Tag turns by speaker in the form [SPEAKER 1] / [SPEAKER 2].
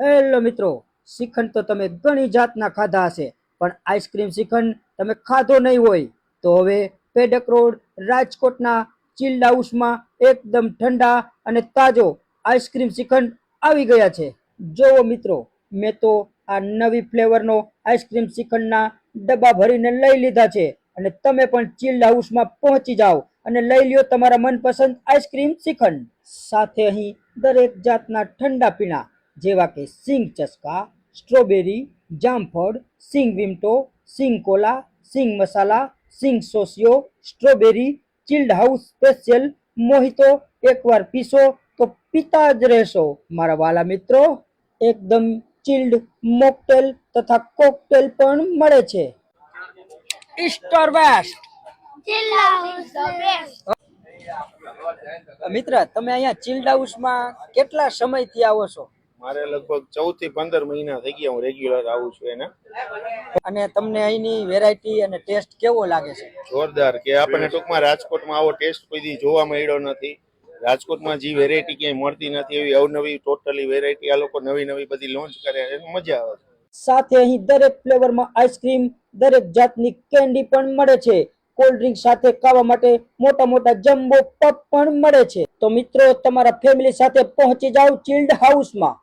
[SPEAKER 1] Hello મિત્રો, શ્રીખંડ તો તમે ઘણી જાતના ખાધા હશે, પણ આઈસ્ક્રીમ શ્રીખંડ તમે ખાધો નહીં હોય. તો હવે પેડક રોડ, રાજકોટના ચિલ્ડ હાઉસમાં એકદમ ઠંડા અને તાજો આઈસ્ક્રીમ શ્રીખંડ આવી ગયા છે. જોવો મિત્રો, મેં તો આ નવી ફ્લેવરનો આઈસ્ક્રીમ શ્રીખંડના ડબ્બા ભરીને લઈ લીધા છે અને તમે પણ ચિલ્ડ હાઉસમાં પહોંચી જાઓ અને લઈ લ્યો તમારા મનપસંદ આઈસ્ક્રીમ શ્રીખંડ. સાથે અહીં દરેક જાતના ઠંડા પીણા જેવા કે સિંગ ચસ્કા સ્ટ્રોબેરી જામફળ સિંગ વિમટો સિંગ કોલા સિંગ મસાલા સિંગ Sosyo strawberry chilled house special mojito એકવાર પીશો તો પીતા જ રહેશો. મારા વાલા મિત્રો એકદમ ચિલ્ડ મોકટેલ તથા કોકટેલ પણ મળે છે. East or west. મિત્ર તમે અહીંયા ચિલ્ડ હાઉસમાં કેટલા સમયથી આવો છો?
[SPEAKER 2] મારે લગભગ ચૌદથી પંદર મહિના થઈ ગયા હું રેગ્યુલર આવું છું એને.
[SPEAKER 1] અને તમને અહીંની વેરાયટી અને ટેસ્ટ કેવો લાગે છે?
[SPEAKER 2] જોરદાર કે આપણને ટૂંકમાં રાજકોટમાં આવો ટેસ્ટ કોઈ જોવા મળ્યો નથી. રાજકોટમાં જે વેરાયટી ક્યાંય મળતી નથી એવી અવનવી ટોટલી વેરાયટી આ લોકો નવી નવી બધી લોન્ચ કરે એની મજા આવે છે.
[SPEAKER 1] સાથે અહીં દરેક ફ્લેવરમાં આઈસ્ક્રીમ દરેક જાતની કેન્ડી પણ મળે છે. કોલ્ડ ડ્રિંક સાથે ખાવા માટે મોટા મોટા જમ્બો પપ પણ મળે છે. તો મિત્રો તમારા ફેમિલી સાથે પહોંચી જાઓ ચિલ્ડ હાઉસમાં